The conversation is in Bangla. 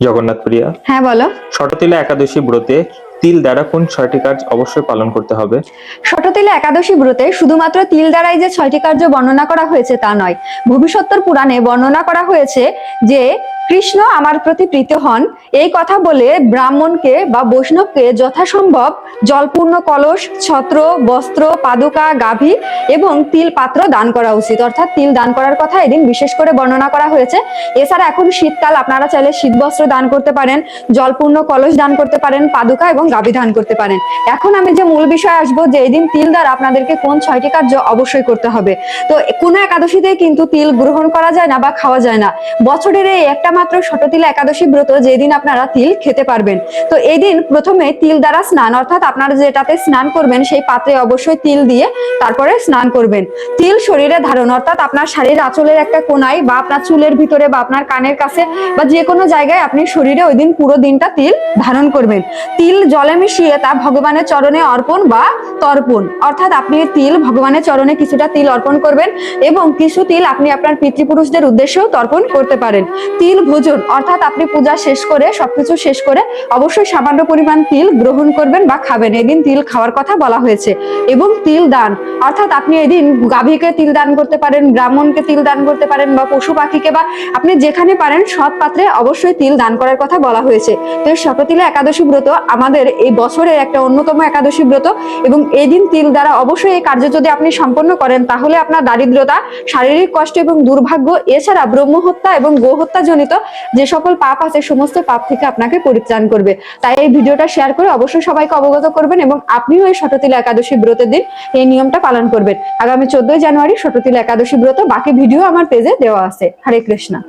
জগন্নাথ প্রিয়া। হ্যাঁ বলো। ষটতিলা একাদশী ব্রতে তিল দ্বারা কোন ছয়টি কাজ অবশ্যই পালন করতে হবে? ষটতিলা একাদশী ব্রতে শুধুমাত্র তিল দ্বারাই যে ছয়টি কার্য বর্ণনা করা হয়েছে তা নয়। ভবিষ্যত্তর পুরাণে বর্ণনা করা হয়েছে যে কৃষ্ণ আমার প্রতি প্রীত হন। এই কথা বলে ব্রাহ্মণকে বা বৈষ্ণবকে যথাসম্ভব জলপূর্ণ কলস, ছত্র, বস্ত্র, পাদুকা, গাভী এবং তিল পাত্র দান করা উচিত। অর্থাৎ তিল দান করার কথা এদিন বিশেষ করে বর্ণনা করা হয়েছে। এছাড়া এখন শীতকাল, আপনারা চাইলে শীত বস্ত্র দান করতে পারেন, জলপূর্ণ কলস দান করতে পারেন, পাদুকা এবং গাভী দান করতে পারেন। এখন আমি যে মূল বিষয় আসব যে এই দিন তিল দ্বারা আপনাদেরকে কোন ছয়টি কার্য অবশ্যই করতে হবে। তো কোনো একাদশীতে কিন্তু তিল গ্রহণ করা যায় না বা খাওয়া যায় না। বছরের এই একটা মাত্র শততিলা একাদশী ব্রত যেদিন আপনারা তিল খেতে পারবেন। তো এই দিন প্রথমে তিল দ্বারা স্নান, অর্থাৎ আপনারা যেটাতে স্নান করবেন সেই পাত্রে অবশ্যই তিল দিয়ে তারপরে স্নান করবেন। তিল শরীরে ধারণ, অর্থাৎ আপনার শাড়ির আঁচলের একটা কোনায় বা আপনার চুলের ভিতরে বা আপনার কানের কাছে বা যে কোনো জায়গায় আপনি শরীরে ওই দিন পুরো দিনটা তিল ধারণ করবেন। তিল জলে মিশিয়ে তা ভগবানের চরণে অর্পণ বা তর্পণ, অর্থাৎ আপনি তিল ভগবানের চরণে কিছুটা তিল অর্পণ করবেন এবং কিছু তিল আপনি আপনার পিতৃপুরুষদের উদ্দেশ্যেও তর্পণ করতে পারেন। তিল ভোজন, অর্থাৎ আপনি পূজা শেষ করে, সবকিছু শেষ করে অবশ্যই সামান্য পরিমাণ তিল গ্রহণ করবেন বা খাবেন। এদিন তিল খাওয়ার কথা বলা হয়েছে এবং তিল দান। অর্থাৎ আপনি এদিন গাভীকে তিল দান করতে পারেন, ব্রাহ্মণকে তিল দান করতে পারেন বা পশু পাখিকে বা আপনি যেখানে পারেন সৎ পাত্রে অবশ্যই তিল দান করার কথা বলা হয়েছে। তো এই শততিলা একাদশী ব্রত আমাদের এই বছরের একটা অন্যতম একাদশী ব্রত এবং এই দিন তিল দ্বারা অবশ্যই এই কার্য যদি আপনি সম্পন্ন করেন, তাহলে আপনার দারিদ্রতা, শারীরিক কষ্ট এবং দুর্ভাগ্য, এছাড়া ব্রহ্মহত্যা এবং গোহত্যা জনিত যে সকল পাপ আছে, সমস্ত পাপ থেকে আপনাকে পরিত্রাণ করবে। তাই এই ভিডিওটা শেয়ার করে অবশ্যই সবাইকে অবগত করবেন এবং আপনিও এই শততিলা একাদশী ব্রতের দিন এই নিয়মটা পালন করবেন। আগামী চোদ্দই জানুয়ারি ছোট তিল একাদশী ব্রত। বাকি ভিডিও আমার পেজে দেওয়া আছে। হরে কৃষ্ণা।